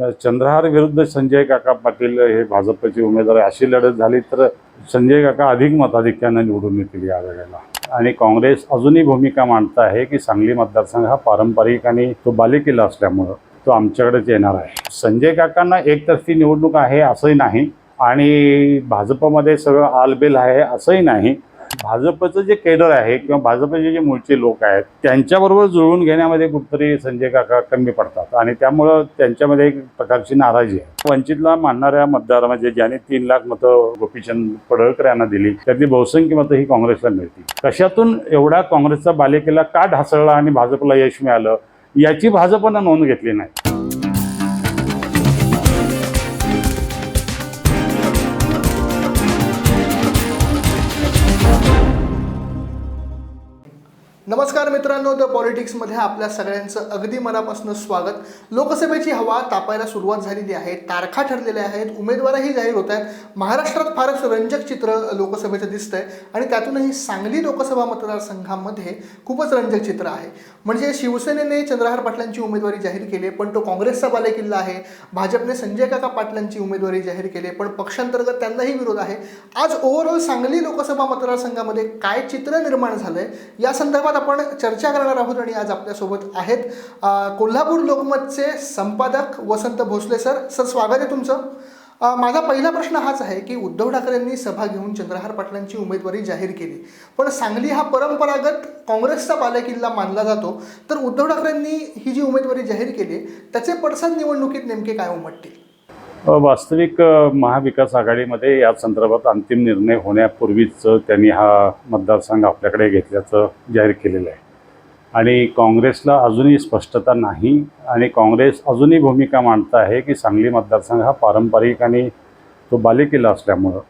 चंद्रहार विरुद्ध संजय काका पाटील हे भाजपचे उमेदवार अशी लढत झाली तर संजय काका अधिक मताधिक्यानं निवडून येतील या वेळेला. आणि काँग्रेस अजूनही भूमिका मांडत आहे की सांगली मतदारसंघ हा पारंपरिक आणि तो बालेकिल्ला असल्यामुळं तो आमच्याकडेच येणार आहे. संजय काकांना एकतर्फी निवडणूक आहे असंही नाही आणि भाजपमध्ये सगळं आलबेल आहे असंही नाही. भाजपचं जे केडर आहे किंवा भाजपचे जे मूळचे लोक आहेत त्यांच्याबरोबर जुळवून घेण्यामध्ये कुठतरी संजय काका कमी पडतात. आणि त्यामुळं त्यांच्यामध्ये एक प्रकारची नाराजी आहे. वंचितला मानणाऱ्या मतदार म्हणजे ज्याने तीन लाख मतं गोपीचंद पडळकर यांना दिली त्यातली बहुसंख्य मतं ही काँग्रेसला मिळतील. कशातून एवढा काँग्रेसचा बालेकिल्ला का ढासळला आणि भाजपला यश मिळालं? याची भाजपनं नोंद घेतली नाही. नमस्कार मित्रांनो द पॉलिटिक्समध्ये आपल्या सगळ्यांचं अगदी मनापासून स्वागत. लोकसभेची हवा तापायला सुरुवात झालेली आहे तारखा ठरलेल्या आहेत उमेदवारही जाहीर होत आहेत. महाराष्ट्रात फारच रंजक चित्र लोकसभेचं दिसतंय आणि त्यातूनही सांगली लोकसभा मतदारसंघामध्ये खूपच रंजक चित्र आहे. म्हणजे शिवसेनेने चंद्रहार पाटलांची उमेदवारी जाहीर केली पण तो काँग्रेसचा बालेकिल्ला आहे. भाजपने संजय काका पाटलांची उमेदवारी जाहीर केली पण पक्षांतर्गत त्यांनाही विरोध आहे. आज ओव्हरऑल सांगली लोकसभा मतदारसंघामध्ये काय चित्र निर्माण झालंय या संदर्भात आपण चर्चा करणार आहोत आणि आज आपल्यासोबत आहेत कोल्हापूर लोकमतचे संपादक वसंत भोसले सर. सर स्वागत आहे तुमचं. माझा पहिला प्रश्न हाच आहे की उद्धव ठाकरेंनी सभा घेऊन चंद्रहार पाटलांची उमेदवारी जाहीर केली. पण सांगली हा परंपरागत काँग्रेसचा बालेकिल्ला मानला जातो. तर उद्धव ठाकरेंनी ही जी उमेदवारी जाहीर केली त्याचे पडसाद निवडणुकीत नेमके काय उमटतील? वास्तविक महाविकास आघाडीमध्ये या संदर्भात अंतिम निर्णय होण्यापूर्वीच त्यांनी हा मतदारसंघ आपल्याकडे घेतल्याचं जाहीर केलेलं आहे. आणि काँग्रेसला अजूनही स्पष्टता नाही आणि काँग्रेस अजूनही भूमिका मांडत आहे की सांगली मतदारसंघ हा पारंपरिक आणि तो बालेकिल्ला असल्यामुळं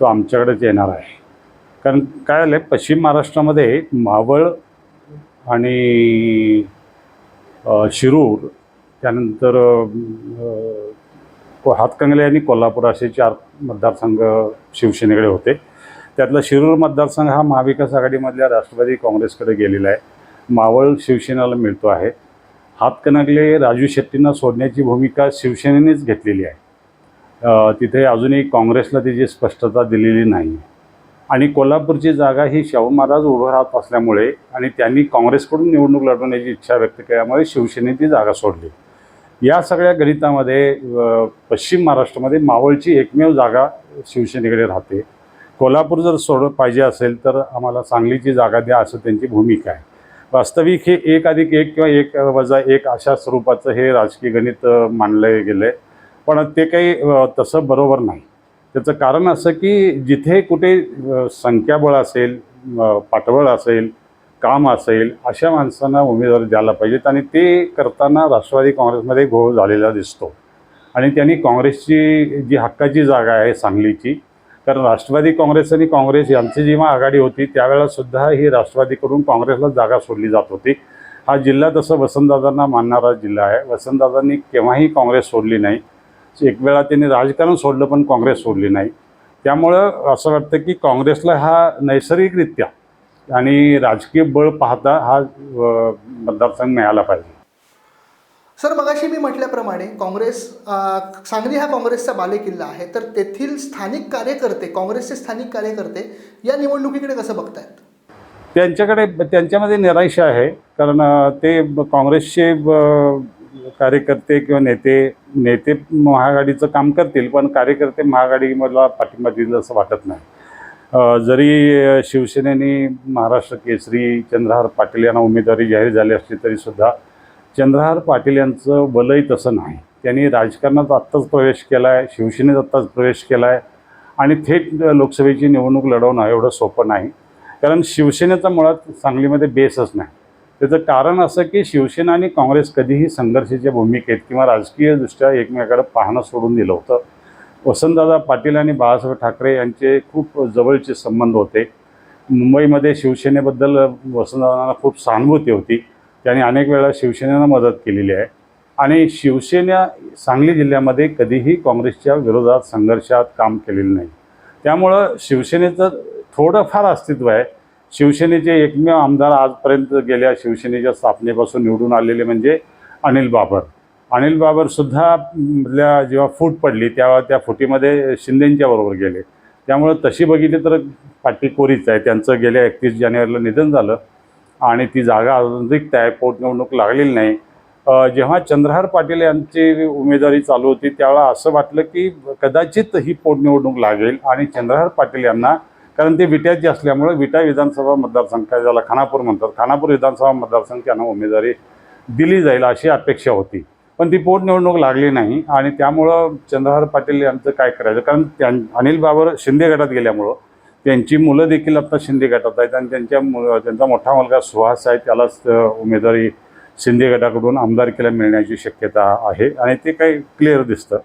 तो आमच्याकडेच येणार आहे. कारण काय झालं आहे पश्चिम महाराष्ट्रामध्ये मावळ आणि शिरूर त्यानंतर को- हातकंगले आणि कोल्हापूर असे चार मतदारसंघ शिवसेनेकडे होते. त्यातला शिरूर मतदारसंघ हा महाविकास आघाडीमधल्या राष्ट्रवादी काँग्रेसकडे गेलेला आहे. मावळ शिवसेनेला मिळतो आहे. हातकणंगले राजू शेट्टींना सोडण्याची भूमिका शिवसेनेनेच घेतलेली आहे. तिथे अजूनही काँग्रेसला त्याची स्पष्टता दिलेली नाही. आणि कोल्हापूरची जागा ही शाहू महाराज उभं राहत असल्यामुळे आणि त्यांनी काँग्रेसकडून निवडणूक लढवण्याची इच्छा व्यक्त केल्यामुळे शिवसेनेने ती जागा सोडली. या सगळ्या गणितामध्ये पश्चिम महाराष्ट्रामध्ये मावळची एकमेव जागा शिवसेनेकडे राहते. कोल्हापूर जर सोड पाहिजे असेल तर आम्हाला सांगलीची जागा द्या असं त्यांची भूमिका आहे. वास्तविक हे एक अधिक एक किंवा एक वजा एक अशा स्वरूपाचं हे राजकीय गणित मानलं गेलं. आहे पण ते काही तसं बरोबर नाही. त्याचं कारण असं की जिथे कुठे संख्याबळ असेल पाठबळ असेल काम असेल अशा माणसांना उमेदवारी द्यायला पाहिजेत आणि ते करताना राष्ट्रवादी काँग्रेसमध्ये घोळ झालेला दिसतो. आणि त्यांनी काँग्रेसची जी हक्काची जागा आहे सांगलीची कारण राष्ट्रवादी काँग्रेस आणि काँग्रेस यांची जेव्हा आघाडी होती त्यावेळेलासुद्धा ही राष्ट्रवादीकडून काँग्रेसला जागा सोडली जात होती. हा जिल्हा तसं वसंतदादांना मानणारा जिल्हा आहे. वसंतदादांनी केव्हाही काँग्रेस सोडली नाही. एक वेळा त्यांनी राजकारण सोडलं पण काँग्रेस सोडली नाही. त्यामुळं असं वाटतं की काँग्रेसला हा नैसर्गिकरित्या आणि राजकीय बळ पाहता हा मतदारसंघ मिळाला पाहिजे. सर मगाशी मी म्हटल्याप्रमाणे काँग्रेस सांगली हा काँग्रेसचा बालेकिल्ला आहे. तर तेथील स्थानिक कार्यकर्ते काँग्रेसचे स्थानिक कार्यकर्ते या निवडणुकीकडे कसं बघतायत? त्यांच्याकडे त्यांच्यामध्ये निराशा आहे. कारण ते काँग्रेसचे कार्यकर्ते किंवा नेते नेते महाआघाडीचं काम करतील पण कार्यकर्ते महाआघाडीमधला पाठिंबा देईल असं वाटत नाही. जरी शिवसेनेने महाराष्ट्र केसरी चंद्रहार पाटील यांना उमेदवारी जाहीर झाली असली तरीसुद्धा चंद्रहार पाटील यांचं बलही तसं नाही. त्यांनी राजकारणात आत्ताच प्रवेश केला आहे शिवसेनेत आत्ताच प्रवेश केला आहे आणि थेट लोकसभेची निवडणूक लढवणं एवढं सोपं नाही. कारण शिवसेनेचा मुळात सांगलीमध्ये बेसच नाही. त्याचं कारण असं की शिवसेना आणि काँग्रेस कधीही संघर्षाच्या भूमिकेत किंवा राजकीयदृष्ट्या एकमेकाकडे पाहणं सोडून दिलं होतं. वसंतदादा पाटील आणि बाळासाहेब ठाकरे यांचे खूप जवळचे संबंध होते. मुंबईमध्ये शिवसेनेबद्दल वसंतदादांना खूप सहानुभूती होती. त्यांनी अनेक वेळा शिवसेनेनं मदत केलेली आहे. आणि शिवसेना सांगली जिल्ह्यामध्ये कधीही काँग्रेसच्या विरोधात संघर्षात काम केलेलं नाही. त्यामुळं शिवसेनेचं थोडंफार अस्तित्व आहे. शिवसेनेचे एकमेव आमदार आजपर्यंत गेल्या शिवसेनेच्या स्थापनेपासून निवडून आलेले म्हणजे अनिल बाबर. अनिल बाबरसुद्धा मधल्या जेव्हा फूट पडली तेव्हा त्या फुटीमध्ये शिंदेंच्या बरोबर गेले. त्यामुळं तशी बघितली तर पाठी कोरीच आहे. त्यांचं गेल्या एकतीस जानेवारीला निधन झालं आणि ती जागा अजून रिक्त आहे. पोटनिवडणूक लागलेली नाही. जेव्हा चंद्रहार पाटील यांची उमेदवारी चालू होती त्यावेळेला असं वाटलं की कदाचित ही पोटनिवडणूक लागेल आणि चंद्रहार पाटील यांना कारण ते विट्याचे असल्यामुळे विटा विधानसभा मतदारसंघ काय ज्याला खानापूर म्हणतात खानापूर विधानसभा मतदारसंघ त्यांना उमेदवारी दिली जाईल अशी अपेक्षा होती. पण ती पोटनिवडणूक लागली नाही आणि त्यामुळं चंद्रहार पाटील यांचं काय करायचं? कारण त्यां अनिल बाबर शिंदे गटात गेल्यामुळं त्यांची मुलं देखील आता शिंदे गटात आहेत आणि त्यांच्या मु त्यांचा मोठा मुलगा सुहास आहे. त्यालाच उमेदवारी शिंदे गटाकडून आमदारकीला मिळण्याची शक्यता आहे आणि ते काही क्लिअर दिसतं.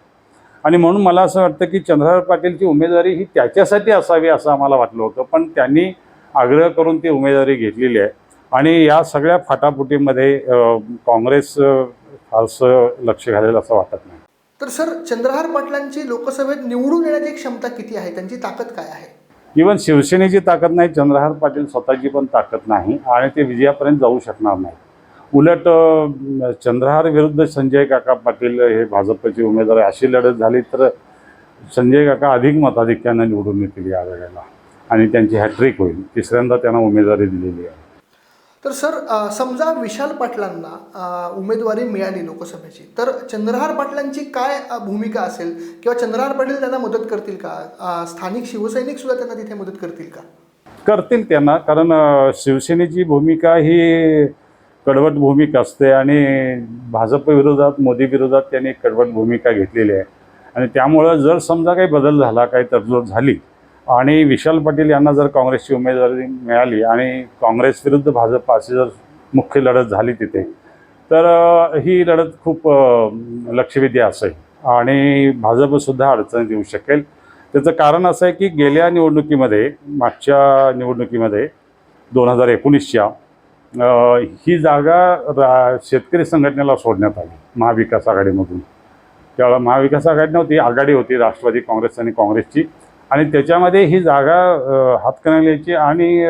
आणि म्हणून मला असं वाटतं की चंद्रहार पाटीलची उमेदवारी ही त्याच्यासाठी असावी असं आम्हाला वाटलं होतं. पण त्यांनी आग्रह करून ती उमेदवारी घेतलेली आहे. आणि या सगळ्या फाटाफुटीमध्ये काँग्रेस फारसं लक्ष घालेल असं वाटत नाही. तर सर चंद्रहार पाटलांची लोकसभेत निवडून येण्याची क्षमता किती आहे? त्यांची ताकद काय आहे? इवन शिवसेनेची ताकद नाही चंद्रहार पाटील स्वतःची पण ताकद नाही आणि ते विजयापर्यंत जाऊ शकणार नाही. उलट चंद्रहार विरुद्ध संजय काका पाटील हे भाजपचे उमेदवार. अशी लढत झाली तर संजय काका अधिक मताधिक्यानं निवडून येतील या वेळेला. आणि त्यांची हॅट्रिक होईल. तिसऱ्यांदा त्यांना उमेदवारी दिलेली आहे. तर सर समजा विशाल पाटलांना उमेदवारी मिळाली लोकसभेची तर चंद्रहार पाटलांची काय भूमिका असेल? किंवा चंद्रहार पाटील त्यांना मदत करतील का? स्थानिक शिवसैनिक सुद्धा त्यांना तिथे मदत करतील का? करतील त्यांना कारण शिवसेनेची भूमिका ही कडवट भूमिका असते आणि भाजप विरोधात मोदी विरोधात त्यांनी कडवट भूमिका घेतलेली आहे. आणि त्यामुळं जर समजा काही बदल झाला काही तडजोड झाली आणि विशाल पाटील यांना जर काँग्रेसची उमेदवारी मिळाली आणि काँग्रेस विरुद्ध भाजप अशी जर मुख्य लढत झाली तिथे तर ही लढत खूप लक्षवेधी असेल आणि भाजपसुद्धा अडचण देऊ शकेल. त्याचं कारण असं आहे की गेल्या निवडणुकीमध्ये मागच्या निवडणुकीमध्ये दोन हजार एकोणीसच्या ही जागा रा शेतकरी संघटनेला सोडण्यात आली महाविकास आघाडीमधून. त्यावेळेला महाविकास आघाडी नव्हती आघाडी होती राष्ट्रवादी काँग्रेस आणि काँग्रेसची. आणि त्याच्यामध्ये ही जागा हातकणंगल्याची आणि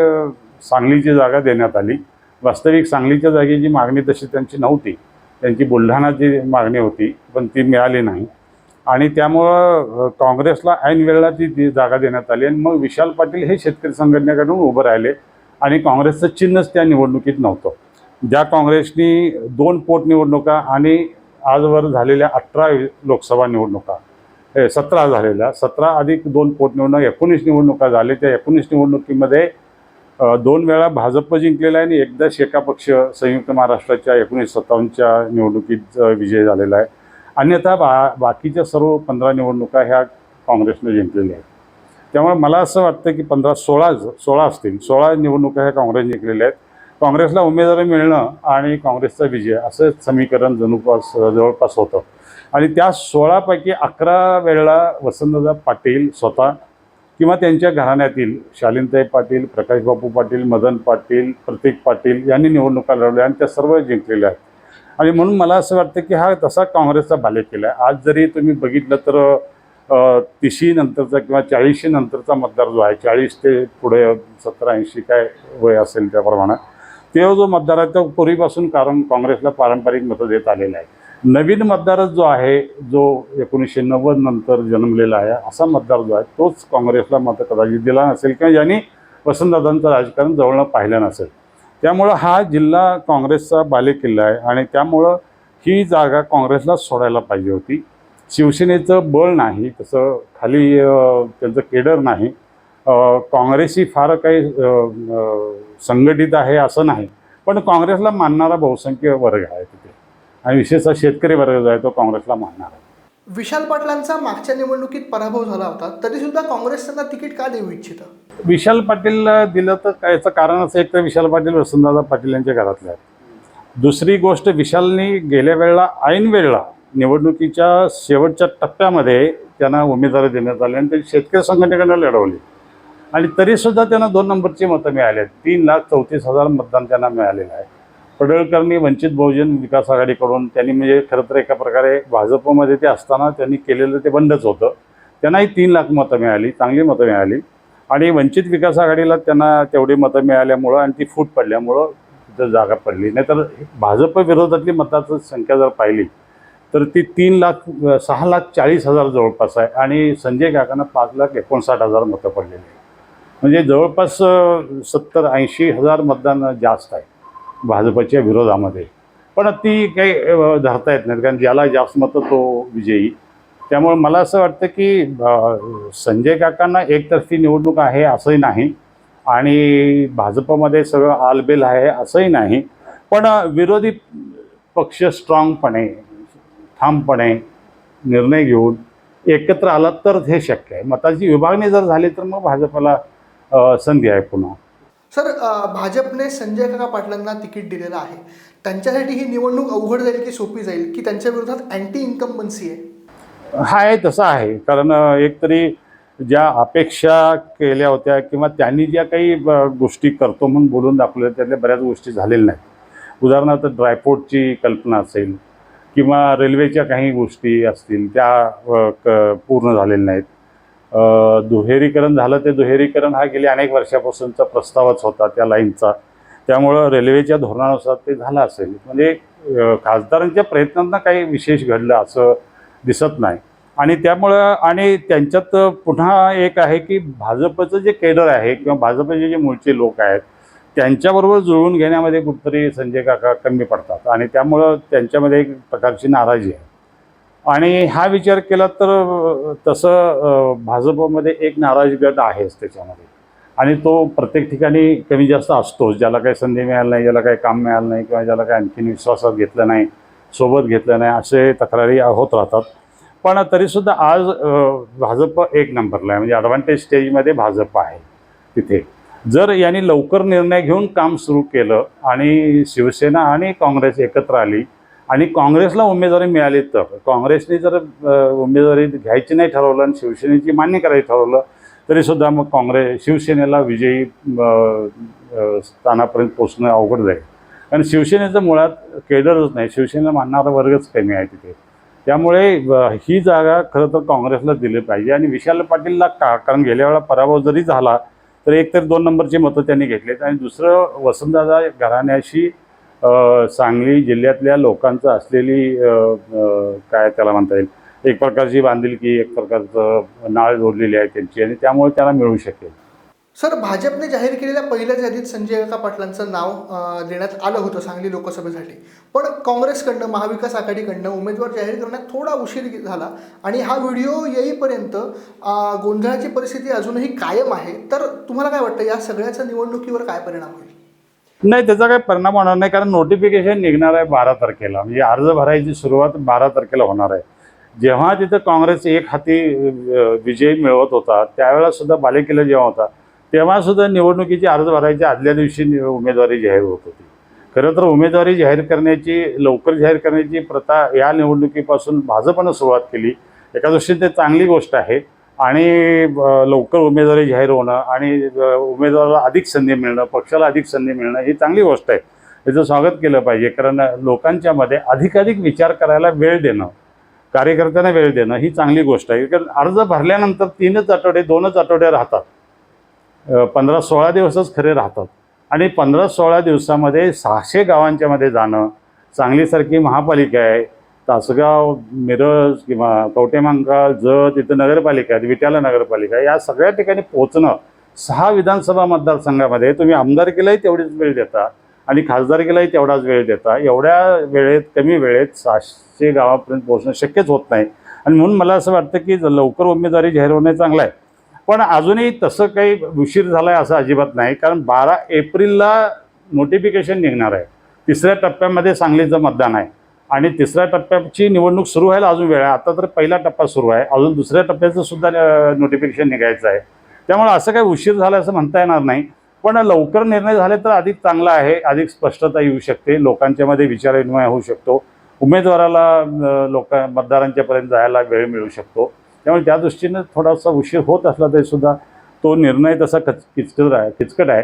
सांगलीची जागा देण्यात आली. वास्तविक सांगलीच्या जागेची मागणी तशी त्यांची नव्हती. त्यांची बुलढाणाची मागणी होती पण ती मिळाली नाही. आणि त्यामुळं काँग्रेसला ऐन वेळेला ती ती जागा देण्यात आली आणि मग विशाल पाटील हे शेतकरी संघटनेकडून उभं राहिले आणि काँग्रेसचं चिन्हच त्या निवडणुकीत नव्हतं. ज्या काँग्रेसनी दोन पोटनिवडणुका आणि आजवर झालेल्या अठरा लोकसभा निवडणुका सतरा झालेल्या सतरा अधिक दोन पोटनिवडणूक एकोणीस निवडणुका झाल्या. त्या एकोणीस निवडणुकीमध्ये दोन वेळा भाजप जिंकलेला आहे आणि एकदा शेका पक्ष संयुक्त महाराष्ट्राच्या एकोणीस सत्तावन्नच्या निवडणुकीत विजय झालेला आहे. अन्यथा बा बाकीच्या सर्व पंधरा निवडणुका ह्या काँग्रेसने जिंकलेल्या आहेत. त्यामुळे मला असं वाटतं की पंधरा सोळा सोळा असतील सोळा निवडणुका ह्या काँग्रेस जिंकलेल्या आहेत. काँग्रेसला उमेदवारी मिळणं आणि काँग्रेसचा विजय असं समीकरण जणूपास जवळपास होतं. आणि त्या सोळापैकी अकरा वेळेला वसंतदादा पाटील स्वतः किंवा त्यांच्या घराण्यातील शालिनताई पाटील प्रकाशबापू पाटील मदन पाटील प्रतीक पाटील यांनी निवडणुका लढवल्या आणि त्या सर्व जिंकलेल्या आहेत. आणि म्हणून मला असं वाटतं की हा तसा काँग्रेसचा बालेकिल्ला आहे. आज जरी तुम्ही बघितलं तर अ, तिशी नंतरचा किंवा चाळीशी नंतरचा मतदार जो आहे चाळीस ते पुढे सत्तर ऐंशी काय वय असेल त्याप्रमाणे तो जो मतदार आहे तो पूर्वीपासून कारण काँग्रेसला पारंपरिक मतं देत आलेलं आहे. नवीन मतदारच जो आहे जो एकोणीसशे नव्वद नंतर जन्मलेला आहे असा मतदार जो आहे तोच काँग्रेसला मत कदाचित दिला नसेल किंवा ज्यांनी वसंतदादांचं राजकारण जवळनं पाहिलं नसेल. त्यामुळं हा जिल्हा काँग्रेसचा बालेकिल्ला आहे आणि त्यामुळं ही जागा काँग्रेसला सोडायला पाहिजे होती. शिवसेनेचं बळ नाही तसं खाली त्यांचं केडर नाही. काँग्रेसही फार काही संघटित आहे असं नाही. पण काँग्रेसला मानणारा बहुसंख्य वर्ग आहे. तिथे आणि विशेषतः शेतकरी वर्ग जो आहे तो काँग्रेसला मानणार आहे. विशाल पाटलांचा मागच्या निवडणुकीत पराभव झाला होता तरी सुद्धा काँग्रेस त्यांना तिकीट का देऊ इच्छितं? विशाल पाटीलला दिलं तर काय याचं कारण असं एक तर विशाल पाटील वसंतदादा पाटील यांच्या घरातले आहेत. दुसरी गोष्ट विशालनी गेल्या वेळेला ऐन वेळेला निवडणुकीच्या शेवटच्या टप्प्यामध्ये त्यांना उमेदवारी देण्यात आली आणि ते शेतकरी संघटनेकडनं लढवली. आणि तरीसुद्धा त्यांना दोन नंबरची मतं मिळाली आहेत. तीन लाख चौतीस हजार मतदान त्यांना मिळालेलं आहे. पडळकरनी वंचित बहुजन विकास आघाडीकडून त्यांनी म्हणजे खरं तर एका प्रकारे भाजपमध्ये ते असताना त्यांनी केलेलं ते बंदच होतं. त्यांनाही तीन लाख मतं मिळाली चांगली मतं मिळाली. आणि वंचित विकास आघाडीला त्यांना तेवढी मतं मिळाल्यामुळं आणि ती फूट पडल्यामुळं तिथं जागा पडली. नाहीतर भाजप विरोधातली मताची संख्या जर पाहिली तर ती तीन लाख सहा लाख चाळीस हजार जवळपास आहे आणि संजय काकांना पाच लाख एकोणसाठ हजार मतं पडलेली आहे. म्हणजे जवळपास सत्तर ऐंशी हजार मतदान जास्त आहे. भाजपच्या विरोधामध्ये. पण ती काही धरता येत नाहीत. कारण ज्याला जास्त मतं तो विजयी. त्यामुळे मला असं वाटतं की संजय काकांना एकतर्फी निवडणूक आहे असंही नाही. आणि भाजपमध्ये सगळं आलबेल आहे असंही नाही. पण विरोधी पक्ष स्ट्रॉंगपणे ठामपणे निर्णय घेऊन एकत्र आला तर हे शक्य आहे. मताची विभागणी जर झाली तर मग भाजपला संधी आहे पुन्हा. सर भाजपने संजय काका पाटलांना तिकीट दिलेलं आहे. त्यांच्यासाठी ही निवडणूक अवघड जाईल की सोपी जाईल? की त्यांच्या विरोधात अँटी इन्कम्बन्सी आहे? हा आहे तसं आहे. कारण एकतरी ज्या अपेक्षा केल्या होत्या किंवा त्यांनी ज्या काही गोष्टी करतो म्हणून बोलून दाखवल्या त्यातल्या बऱ्याच गोष्टी झालेल्या नाहीत. उदाहरणार्थ ड्रायपोर्टची कल्पना असेल किंवा रेल्वेच्या काही गोष्टी असतील त्या क पूर्ण झालेल्या नाहीत. दुहेरीकरण झालं ते दुहेरीकरण हा गेली अनेक वर्षापासूनचा प्रस्तावच होता त्या लाईनचा. त्यामुळं रेल्वेच्या धोरणानुसार ते झालं असेल. म्हणजे खासदारांच्या प्रयत्नांना काही विशेष घडलं असं दिसत नाही. आणि त्यामुळं आणि त्यांच्यात पुन्हा एक आहे की भाजपचं जे केडर आहे किंवा भाजपचे जे मूळचे लोक आहेत त्यांच्याबरोबर जुळवून घेण्यामध्ये कुठतरी संजय काका कमी पडतात. आणि त्यामुळं त्यांच्यामध्ये एक प्रकारची नाराजी आहे. आणि हा विचार केला तर तसं भाजपमध्ये एक नाराज गट आहेच त्याच्यामध्ये. आणि तो प्रत्येक ठिकाणी कमी जास्त असतोच. ज्याला काही संधी मिळाली नाही ज्याला काही काम मिळालं नाही किंवा ज्याला काही आणखीन विश्वासात घेतलं नाही सोबत घेतलं नाही असे तक्रारी होत राहतात. पण तरीसुद्धा आज भाजप एक नंबरला आहे. म्हणजे ॲडव्हान्टेज स्टेजमध्ये भाजप आहे तिथे. जर यांनी लवकर निर्णय घेऊन काम सुरू केलं आणि शिवसेना आणि काँग्रेस एकत्र आली आणि काँग्रेसला उमेदवारी मिळाली तर. काँग्रेसने जर उमेदवारी घ्यायची नाही ठरवलं आणि शिवसेनेची मान्य करायची ठरवलं तरीसुद्धा मग काँग्रेस शिवसेनेला विजयी स्थानापर्यंत पोचणं अवघड जाईल. कारण शिवसेनेचं मुळात केडरच नाही. शिवसेनेला मानणारा वर्गच कमी आहे तिथे. त्यामुळे ही जागा खरं तर काँग्रेसला दिली पाहिजे. आणि विशाल पाटीलला का कारण गेल्या वेळा पराभव जरी झाला तर एकतर दोन नंबरची मतं त्यांनी घेतलीत. आणि दुसरं वसंतदादा घराण्याशी सांगली जिल्ह्यातल्या लोकांचं असलेली काय त्याला म्हणता येईल? एक प्रकारची बांधिलकी एक प्रकारचं नाळ जोडलेली आहे त्यांची आणि त्यामुळे त्याला मिळू शकेल. सर भाजपने जाहीर केलेल्या पहिल्याच यादीत संजय काका पाटलांचं नाव देण्यात आलं होतं सांगली लोकसभेसाठी. पण काँग्रेसकडनं महाविकास आघाडीकडनं उमेदवार जाहीर करण्यात थोडा उशीर झाला आणि हा व्हिडिओ येईपर्यंत गोंधळाची परिस्थिती अजूनही कायम आहे. तर तुम्हाला काय वाटतं या सगळ्याचा निवडणुकीवर काय परिणाम होईल? नाही त्याचा काही परिणाम होणार नाही कारण नोटिफिकेशन निघणार आहे बारा तारखेला. म्हणजे अर्ज भरायची सुरुवात बारा तारखेला होणार आहे. जेव्हा तिथं काँग्रेस एक हाती विजय मिळवत होता त्यावेळेला सुद्धा बालेकिल्ला जेव्हा होता तेव्हा सुद्धा निवडणुकीची अर्ज भरायच्या आदल्या दिवशी उमेदवारी जाहीर होत होती. खरं तर उमेदवारी जाहीर करण्याची लवकर जाहीर करण्याची प्रथा या निवडणुकीपासून भाजपनं सुरुवात केली. एका दृष्टीने ते चांगली गोष्ट आहे. आणि लवकर उमेदवारी जाहीर होणं आणि उमेदवाराला अधिक संधी मिळणं पक्षाला अधिक संधी मिळणं ही चांगली गोष्ट आहे. याचं स्वागत केलं पाहिजे. कारण लोकांच्या मध्ये अधिकाधिक विचार करायला वेळ देणं कार्यकर्त्यांना वेळ देणं ही चांगली गोष्ट आहे. कारण अर्ज भरल्यानंतर तीनच आठवडे दोनच आठवडे राहतात. पंधरा सोळा दिवसच खरे राहतात. आणि पंधरा सोळा दिवसामध्ये सहाशे गावांच्यामध्ये जाणं सांगलीसारखी महापालिका आहे. तासगाव मिरज किंवा कवटेमांकाळ जत इथं नगरपालिका आहेत विट्याला नगरपालिका या सगळ्या ठिकाणी पोहोचणं सहा विधानसभा मतदारसंघामध्ये तुम्ही आमदारकीलाही तेवढीच वेळ देता आणि खासदारकीलाही तेवढाच वेळ देता. एवढ्या वेळेत कमी वेळेत सहाशे गावापर्यंत पोहोचणं शक्यच होत नाही. आणि म्हणून मला असं वाटतं की लवकर उमेदवारी जाहीर होणे चांगलं आहे. पण अजूनही तसं काही उशीर झाला आहे असं अजिबात नाही कारण बारा एप्रिलला नोटिफिकेशन निघणार आहे. तिसऱ्या टप्प्यामध्ये सांगलीचं मतदान आहे. आणि तिसऱ्या टप्प्याची निवडणूक सुरू व्हायला अजून वेळ आहे. आता तर पहिला टप्पा सुरू आहे. अजून दुसऱ्या टप्प्याचं सुद्धा नोटिफिकेशन निघायचं आहे. त्यामुळे असं काही उशीर झाला असं म्हणता येणार नाही. पण लवकर निर्णय झाले तर अधिक चांगला आहे. अधिक स्पष्टता येऊ शकते. लोकांच्यामध्ये विचारविनिमय होऊ शकतो. उमेदवाराला लोक मतदारांच्यापर्यंत जायला वेळ मिळू शकतो. त्यामुळे त्या दृष्टीनं थोडासा उशीर होत असला तरीसुद्धा तो निर्णय तसा कच किचकट आहे किचकट आहे.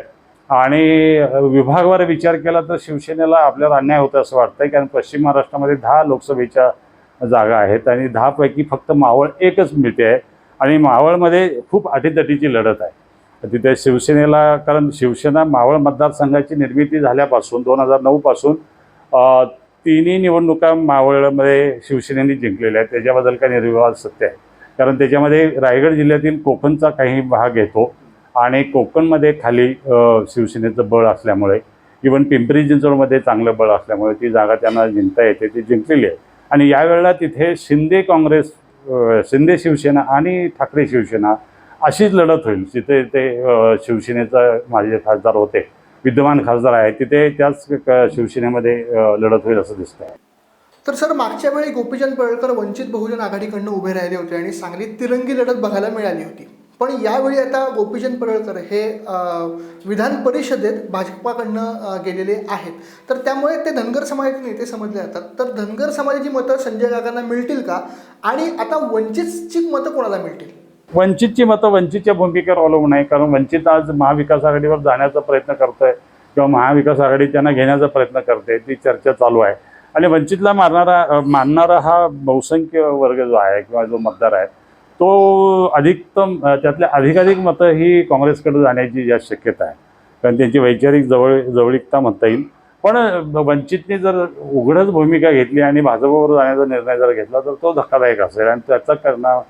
आणि विभागवार विचार केला तर शिवसेनेला आपल्याला अन्याय होतं असं वाटतंय कारण पश्चिम महाराष्ट्रामध्ये दहा लोकसभेच्या जागा आहेत आणि दहापैकी फक्त मावळ एकच मिळते आहे. आणि मावळमध्ये खूप अटीतटीची लढत आहे. तिथे शिवसेनेला कारण शिवसेना मावळ मतदारसंघाची निर्मिती झाल्यापासून दोन हजार नऊपासून तिन्ही निवडणुका मावळमध्ये शिवसेनेने जिंकलेल्या आहेत. त्याच्याबद्दल काही निर्विवाद सत्य आहे. कारण त्याच्यामध्ये रायगड जिल्ह्यातील कोकणचा काही भाग येतो. आणि कोकणमध्ये खाली शिवसेनेचं बळ असल्यामुळे इवन पिंपरी चिंचवडमध्ये चांगलं बळ असल्यामुळे ती जागा त्यांना जिंकता येते ती जिंकलेली आहे. आणि यावेळेला तिथे शिंदे काँग्रेस शिंदे शिवसेना आणि ठाकरे शिवसेना अशीच लढत होईल. तिथे ते शिवसेनेचा माझे खासदार होते विद्यमान खासदार आहे तिथे त्याच क- शिवसेनेमध्ये लढत होईल असं दिसतं आहे तर सर मागच्या वेळी गोपीचंद पडळकर वंचित बहुजन आघाडीकडनं उभे राहिले होते आणि सांगलीत तिरंगी लढत बघायला मिळाली होती. पण यावेळी आता गोपीचंद पडळकर हे विधान परिषदेत भाजपाकडनं गेलेले आहेत. तर त्यामुळे ते धनगर समाजाचे नेते समजले जातात. तर धनगर समाजाची मतं संजय काकांना मिळतील का? आणि आता वंचितची मतं कोणाला मिळतील? वंचितची मतं वंचितच्या भूमिकेवर अवलंबून आहे. कारण वंचित आज महाविकास आघाडीवर जाण्याचा प्रयत्न करतोय किंवा महाविकास आघाडी त्यांना घेण्याचा प्रयत्न करते. ती चर्चा चालू आहे. आणि वंचितला मारणारा मानणारा हा बहुसंख्य वर्ग जो आहे किंवा जो मतदार आहे तो अधिकतम त्यातल्या अधिकाधिक मतं ही काँग्रेसकडे जाण्याची जास्त शक्यता आहे. कारण त्यांची वैचारिक जवळ जवळीकता म्हणता येईल. पण वंचितने जर उघडच भूमिका घेतली आणि भाजपवर जाण्याचा निर्णय जर घेतला तर तो धक्कादायक असेल आणि त्याचा परिणाम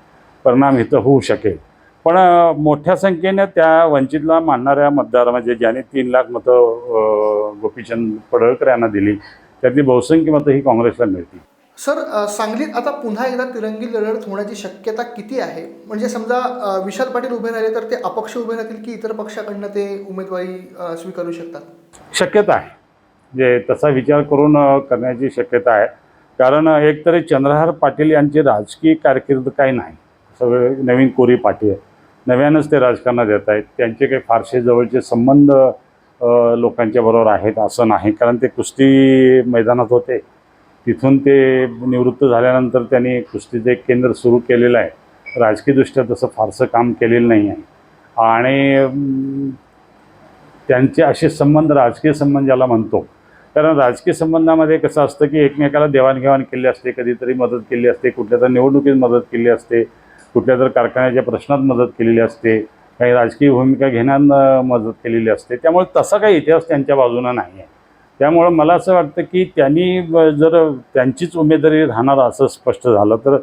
परिणाम इथं होऊ शकेल. पण मोठ्या संख्येने त्या वंचितला मानणाऱ्या मतदार म्हणजे ज्याने तीन लाख मतं गोपीचंद पडळकर यांना दिली त्यातली बहुसंख्य मतं ही काँग्रेसला मिळतील. सर सांगलीत आता पुन्हा एकदा तिरंगी लढत होण्याची शक्यता किती आहे? म्हणजे समजा विशाल पाटील उभे राहिले तर ते अपक्ष उभे राहतील की इतर पक्षाकडनं ते उमेदवारी स्वीकारू शकतात? शक्यता आहे. जे तसा विचार करून करण्याची शक्यता आहे. कारण एक एकतरी चंद्रहार पाटील यांची राजकीय कारकीर्द काही नाही. सगळे नवीन कोरी पाटील. आहे नव्यानंच ते राजकारणात येत आहेत. त्यांचे काही फारसे जवळचे संबंध लोकांच्या बरोबर आहेत असं नाही. कारण ते कुस्ती मैदानात होते. तिथून ते निवृत्त झाल्यानंतर त्यांनी कुस्तीचं एक केंद्र सुरू केलेलं आहे. राजकीयदृष्ट्या तसं फारसं काम केलेलं नाही आहे. आणि त्यांचे असे संबंध राजकीय संबंध ज्याला म्हणतो कारण राजकीय संबंधामध्ये कसं असतं की एकमेकाला देवाणघेवाण केली असते कधीतरी मदत केली असते कुठल्या तर निवडणुकीत मदत केली असते कुठल्या तर कारखान्याच्या प्रश्नात मदत केलेली असते काही राजकीय भूमिका घेण्यानं मदत केलेली असते. त्यामुळे तसा काही इतिहास त्यांच्या बाजूनं नाही आहे. त्यामुळं मला असं वाटतं की त्यांनी जर त्यांचीच उमेदवारी राहणार असं स्पष्ट झालं तर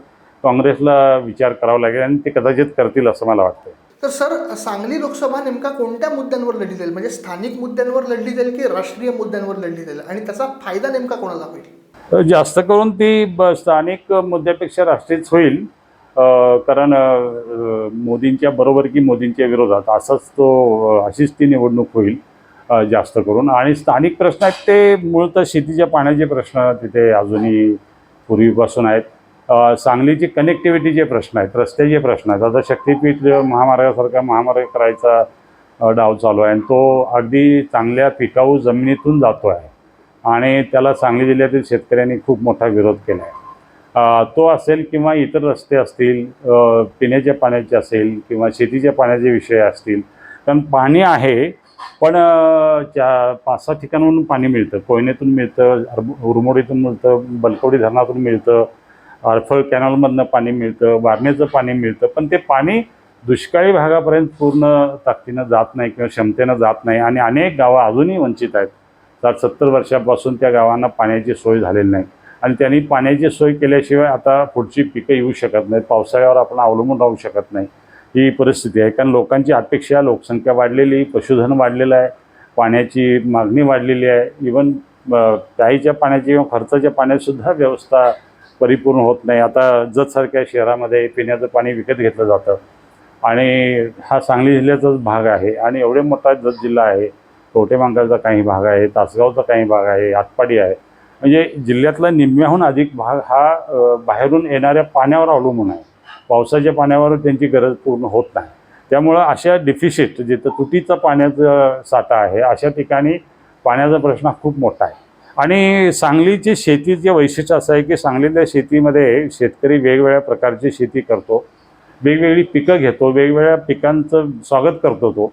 काँग्रेसला विचार करावा लागेल आणि ते कदाचित करतील असं मला वाटतं तर सर सांगली लोकसभा नेमका कोणत्या मुद्द्यांवर लढली जाईल? म्हणजे स्थानिक मुद्द्यांवर लढली जाईल की राष्ट्रीय मुद्द्यांवर लढली जाईल? आणि त्याचा फायदा नेमका कोणाला होईल? जास्त करून ती स्थानिक मुद्द्यापेक्षा राष्ट्रीयच होईल. कारण मोदींच्या बरोबर की मोदींच्या विरोधात असाच तो अशीच ती निवडणूक होईल. जास्त करून. आणि स्थानिक प्रश्न आहेत ते मूळतः शेतीच्या पाण्याचे प्रश्न तिथे अजूनही पूर्वीपासून आहेत. सांगलीचे सांगलीची कनेक्टिव्हिटीचे प्रश्न आहेत रस्त्याचे प्रश्न आहेत. आता शक्तीपीठ महामार्गासारखा महामार्ग करायचा डाव चालू आहे आणि तो अगदी चांगल्या पिकाऊ जमिनीतून जातो आहे. आणि त्याला सांगली जिल्ह्यातील शेतकऱ्यांनी खूप मोठा विरोध केला आहे तो असेल किंवा इतर रस्ते असतील पिण्याच्या पाण्याचे असेल किंवा शेतीच्या पाण्याचे विषय असतील कारण पाणी आहे पण ज्या पाच सहा ठिकाणाहून पाणी मिळतं. कोयनेतून मिळतं उरमोडीतून मिळतं बलकवडी धरणातून मिळतं अडफळ कॅनॉलमधनं पाणी मिळतं वारणेचं पाणी मिळतं. पण ते पाणी दुष्काळी भागापर्यंत पूर्ण ताकदीनं जात नाही किंवा क्षमतेनं जात नाही आणि अनेक गावं अजूनही वंचित आहेत. साठ सत्तर वर्षापासून त्या गावांना पाण्याची सोय झालेली नाही. आणि त्यांनी पाण्याची सोय केल्याशिवाय आता पुढची पिकं येऊ शकत नाहीत. पावसाळ्यावर आपण अवलंबून राहू शकत नाही. ही परिस्थिती आहे. कारण लोकांची अपेक्षा लोकसंख्या वाढलेली पशुधन वाढलेलं आहे पाण्याची मागणी वाढलेली आहे. इवन प्यायच्या पाण्याची किंवा खर्चाच्या पाण्यातसुद्धा व्यवस्था परिपूर्ण होत नाही. आता जतसारख्या शहरामध्ये पिण्याचं पाणी विकत घेतलं जातं. आणि हा सांगली जिल्ह्याचाच भाग आहे आणि एवढे मोठा जत जिल्हा आहे. कवटेमांकाचा काही भाग आहे तासगावचा काही भाग आहे आटपाडी आहे. म्हणजे जिल्ह्यातला निम्म्याहून अधिक भाग हा बाहेरून येणाऱ्या पाण्यावर अवलंबून आहे. पावसाच्या पाण्यावर त्यांची गरज पूर्ण होत नाही. त्यामुळं अशा डिफिशिट जिथं तुटीचा पाण्याचा साठा आहे अशा ठिकाणी पाण्याचा प्रश्न खूप मोठा आहे. आणि सांगलीची शेतीचे वैशिष्ट्य असं आहे की सांगलीतल्या शेतीमध्ये शेतकरी वेगवेगळ्या प्रकारची शेती करतो. वेगवेगळी पिकं घेतो वेगवेगळ्या पिकांचं स्वागत करतो तो.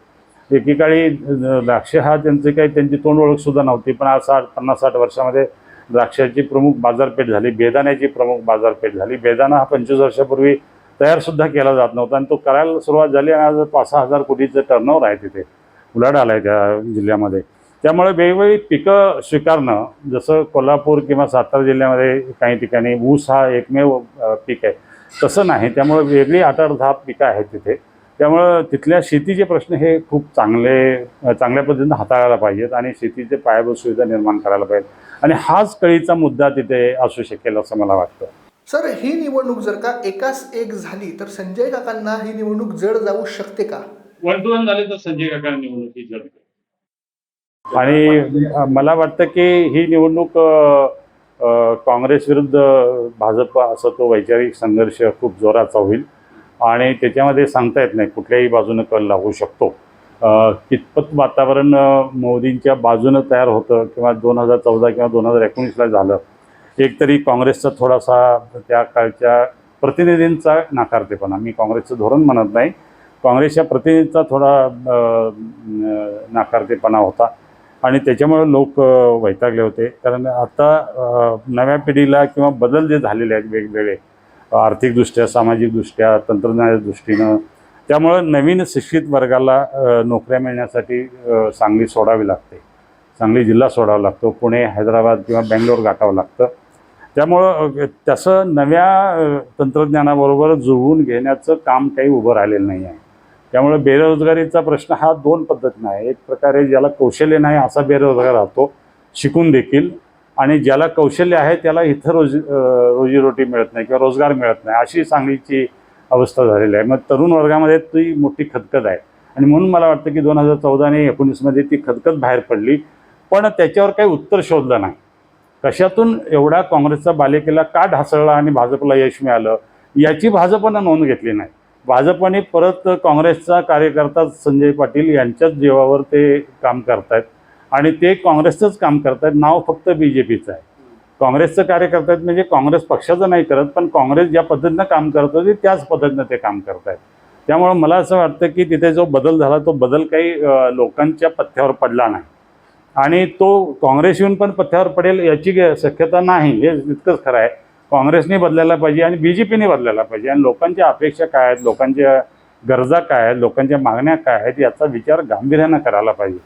एकेकाळी द्राक्ष हा त्यांचे काही त्यांची तोंड ओळखसुद्धा नव्हती पण आज साठ पन्नास साठ वर्षामध्ये द्राक्षाची प्रमुख बाजारपेठ झाली बेदाण्याची प्रमुख बाजारपेठ झाली. बेदाणा हा पंचवीस वर्षापूर्वी तयारसुद्धा केला जात नव्हता आणि तो करायला सुरुवात झाली आणि आज पाच सहा हजार कोटीचं टर्नओव्हर आहे तिथे. उलाढाल आहे त्या जिल्ह्यामध्ये. त्यामुळे वेगवेगळी पिकं स्वीकारणं जसं कोल्हापूर किंवा सातारा जिल्ह्यामध्ये काही ठिकाणी ऊस हा एकमेव पीक आहे तसं नाही. त्यामुळे वेगळी आठ आठ दहा पिकं आहेत तिथे. त्यामुळं तिथल्या शेतीचे प्रश्न हे खूप चांगले चांगल्या पद्धतीनं हाताळायला पाहिजेत आणि शेतीचे पायाभूत सुविधा निर्माण करायला पाहिजेत. आणि हाच कळीचा मुद्दा तिथे असू शकेल असं मला वाटतं. सर ही निवडणूक जर का एकाच एक झाली तर संजय काकांना ही निवडणूक जड जाऊ शकते का? वन टू वन झाले तर संजय काका निवडणुकी जड आणि मला वाटतं की ही निवडणूक काँग्रेस विरुद्ध भाजप असा तो वैचारिक संघर्ष खूप जोराचा होईल. आणि त्याच्यामध्ये सांगता येत नाही कुठल्याही बाजूनं कल लागू शकतो. कितपत वातावरण मोदींच्या बाजूनं तयार होतं किंवा दोन हजार चौदा किंवा दोन हजार एकोणीसला झालं एकतरी काँग्रेसचा थोडासा त्या काळच्या प्रतिनिधींचा नाकारतेपणा. मी काँग्रेसचं धोरण म्हणत नाही. काँग्रेसच्या प्रतिनिधींचा थोडा नाकारतेपणा होता. आणि त्याच्यामुळे लोक वैतागले होते. कारण आता नव्या पिढीला किंवा बदल जे झालेले आहेत वेगवेगळे आर्थिकदृष्ट्या सामाजिकदृष्ट्या तंत्रज्ञानाच्या दृष्टीनं त्यामुळं नवीन शिक्षित वर्गाला नोकऱ्या मिळण्यासाठी सांगली सोडावी लागते. सांगली जिल्हा सोडावा लागतो. पुणे हैदराबाद किंवा बेंगलोर गाठावं लागतं. त्यामुळं तसं नव्या तंत्रज्ञानाबरोबर जुळवून घेण्याचं काम काही उभं राहिलेलं नाही आहे. त्यामुळे बेरोजगारीचा प्रश्न हा दोन पद्धतीनं आहे. एक प्रकारे ज्याला कौशल्य नाही असा बेरोजगार राहतो शिकून देखील. आणि ज्याला कौशल्य आहे त्याला इथं रोजी रोजीरोटी मिळत नाही किंवा रोजगार मिळत नाही अशी सांगलीची अवस्था झालेली आहे. मग तरुण वर्गामध्ये ती मोठी खदखद आहे. आणि म्हणून मला वाटतं की दोन हजार चौदा आणि एकोणीसमध्ये ती खदखद बाहेर पडली. पण त्याच्यावर काही उत्तर शोधलं नाही. कशातून एवढा काँग्रेसचा बालेकिल्ला का ढासळला आणि भाजपला यश मिळालं? याची भाजपनं नोंद घेतली नाही. भाजपने परत काँग्रेसचा कार्यकर्ता संजय पाटील यांच्याच जीवावर ते काम करतायत आणि ते काँग्रेसचंच काम करतायत. नाव फक्त बी जे पीचं आहे. काँग्रेसचं कार्यकर्ता आहेत म्हणजे काँग्रेस पक्षाचं नाही करत पण काँग्रेस ज्या पद्धतीनं काम करत होती त्याच पद्धतीनं ते काम करतायत. त्यामुळं मला असं वाटतं की तिथे जो बदल झाला तो बदल काही लोकांच्या पथ्यावर पडला नाही. आणि तो काँग्रेस येऊन पण पथ्यावर पडेल याची शक्यता नाही. हे इतकंच खरं आहे. काँग्रेसने बदलायला पाहिजे आणि बी जे पीने बदलायला पाहिजे. आणि लोकांच्या अपेक्षा काय आहेत? लोकांच्या गरजा काय आहेत? लोकांच्या मागण्या काय आहेत? याचा विचार गांभीर्यानं करायला पाहिजे.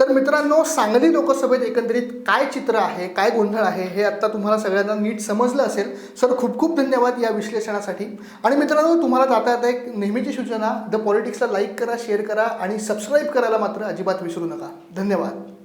तर मित्रांनो सांगली लोकसभेत एकंदरीत काय चित्र आहे? काय गोंधळ आहे? हे आता तुम्हाला सगळ्यांना नीट समजलं असेल. सर खूप खूप धन्यवाद या विश्लेषणासाठी. आणि मित्रांनो तुम्हाला जाता जाता एक नेहमीची सूचना. द पॉलिटिक्सला लाईक करा शेअर करा आणि सबस्क्राईब करायला मात्र अजिबात विसरू नका. धन्यवाद.